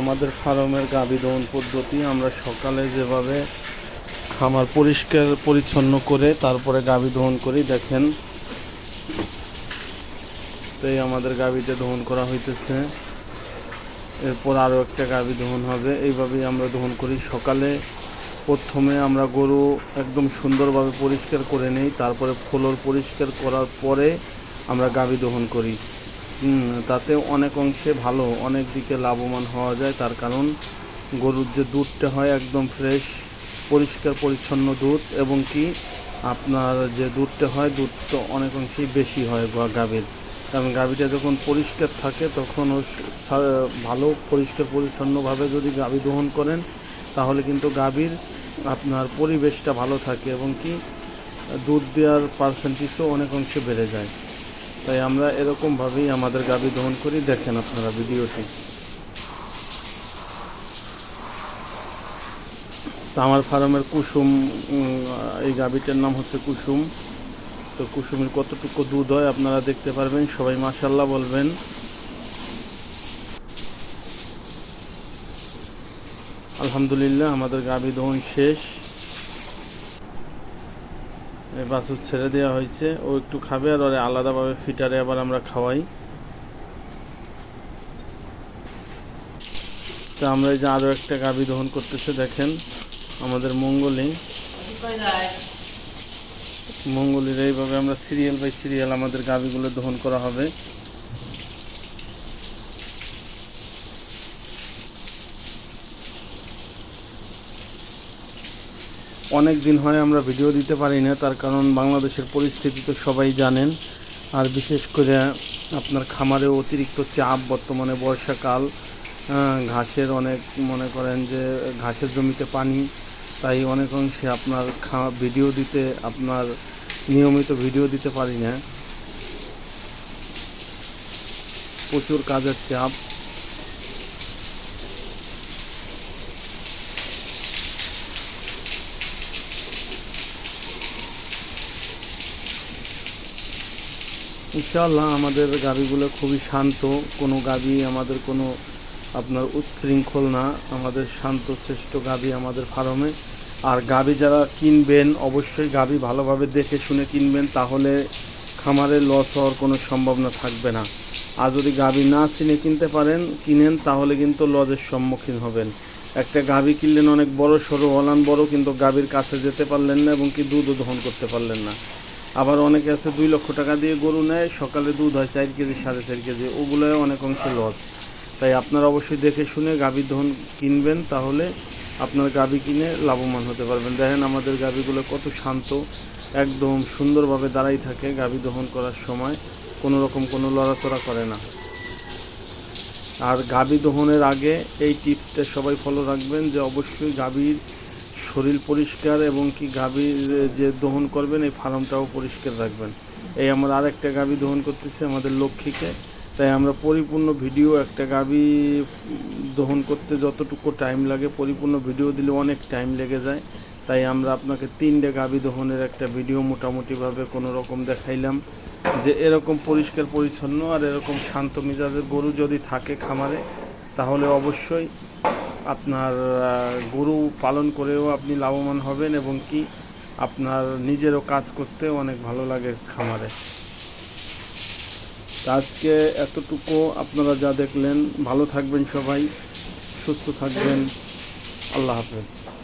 আমাদের ফার্মের গাভী দহন পদ্ধতি, আমরা সকালে যেভাবে খামার পরিষ্কার পরিচ্ছন্ন করে তারপরে গাভী দহন করি, দেখেন। তো এই আমাদের গাভীতে দহন করা হইতেছে। এরপর আরও একটা গাভী দহন হবে, এইভাবেই আমরা দহন করি। সকালে প্রথমে আমরা গরু একদম সুন্দরভাবে পরিষ্কার করে নেই, তারপরে ফ্লোর পরিষ্কার করার পরে আমরা গাভী দহন করি। তাতে অনেক অংশে ভালো, অনেক দিকে লাভবান হওয়া যায়। তার কারণ গরুর যে দুধটা হয় একদম ফ্রেশ পরিষ্কার, পরিচ্ছন্ন দুধ এবং কি আপনার যে দুধটা হয়, দুধ তো অনেক অংশেই বেশি হয় গাভীর। কারণ গাভীটা যখন পরিষ্কার থাকে, তখন ভালো, পরিষ্কার, পরিচ্ছন্নভাবে যদি গাভী দহন করেন, তাহলে কিন্তু গাভীর আপনার পরিবেশটা ভালো থাকে এবং কি দুধ দেওয়ার পার্সেন্টেজও অনেক অংশে বেড়ে যায়। তাই আমরা এরকমভাবেই আমাদের গাভী দহন করি। দেখেন আপনারা ভিডিওটি। আমার ফার্মের কুসুম এই গাভীটার নাম হচ্ছে কুসুম। তো কুসুমের কতটুকু দুধ হয় আপনারা দেখতে পারবেন, সবাই মাশাল্লাহ বলবেন। আলহামদুলিল্লাহ, আমাদের গাভী দহন শেষ। বাছুর ছেড়ে দেওয়া হয়েছে। ও একটু খাবে আর ওরে আলাদাভাবে ফিটারে আবার আমরা খাওয়াই। তো আমরা এই যে আরও একটা গাভী দহন করতেছে, দেখেন আমাদের মঙ্গলী। মঙ্গলীর এইভাবে আমরা সিরিয়াল বাই সিরিয়াল আমাদের গাভীগুলো দহন করা হবে। অনেক দিন হয় আমরা ভিডিও দিতে পারি না, তার কারণ বাংলাদেশের পরিস্থিতি তো সবাই জানেন। আর বিশেষ করে আপনার খামারে অতিরিক্ত চাপ, বর্তমানে বর্ষাকাল ঘাসের অনেক মনে করেন যে ঘাসের জমিতে পানি, তাই অনেক অংশে আপনার ভিডিও দিতে, আপনার নিয়মিত ভিডিও দিতে পারি না। প্রচুর কাজের চাপ। ইনশাআল্লাহ আমাদের গাভিগুলো খুবই শান্ত। কোনো গাভি আমাদের কোনো আপনার উচ্ছৃঙ্খল না। আমাদের শান্ত, শ্রেষ্ঠ গাভি আমাদের ফার্মে। আর গাভি যারা কিনবেন, অবশ্যই গাভি ভালোভাবে দেখে শুনে কিনবেন, তাহলে খামারে লস হওয়ার কোনো সম্ভাবনা থাকবে না। আর যদি গাভি না চিনে কিনতে পারেন, কিনেন, তাহলে কিন্তু লজের সম্মুখীন হবেন। একটা গাভি কিনলেন অনেক বড় সড়ো অলান বড়, কিন্তু গাভীর কাছে যেতে পারলেন না এবং কি দুধও দহন করতে পারলেন না। আবার অনেকে আছে দুই লক্ষ টাকা দিয়ে গরু নেয়, সকালে দুধ হয় চার কেজি, সাড়ে চার কেজি ওগুলোয় অনেক অংশে লস তাই আপনারা অবশ্যই দেখে শুনে গাভীর দহন কিনবেন, তাহলে আপনার গাভী কিনে লাভবান হতে পারবেন। দেখেন আমাদের গাভীগুলো কত শান্ত, একদম সুন্দরভাবে দাঁড়াই থাকে গাভী দহন করার সময়, কোনো রকম কোনো লড়াচড়া করে না। আর গাভী দহনের আগে এই টিপসটা সবাই ফলো রাখবেন যে অবশ্যই গাভীর শরীর পরিষ্কার এবং কি গাভীর যে দহন করবেন, এই ফার্মটাও পরিষ্কার রাখবেন। এই আমরা আরেকটা গাভী দহন করতেছি আমাদের লক্ষ্মীকে। তাই আমরা পরিপূর্ণ ভিডিও, একটা গাভী দহন করতে যতটুকু টাইম লাগে, পরিপূর্ণ ভিডিও দিলে অনেক টাইম লেগে যায়। তাই আমরা আপনাকে তিনটে গাভী দহনের একটা ভিডিও মোটামুটিভাবে কোনো রকম দেখাইলাম যে এরকম পরিষ্কার, পরিচ্ছন্ন আর এরকম শান্ত মেজাজের গরু যদি থাকে খামারে, তাহলে অবশ্যই আপনার গরু পালন করেও আপনি লাভবান হবেন এবং কি আপনার নিজেরও কাজ করতে অনেক ভালো লাগে খামারে। আজকে এতটুকু, আপনারা যা দেখলেন। ভালো থাকবেন সবাই, সুস্থ থাকবেন। আল্লাহ হাফেজ।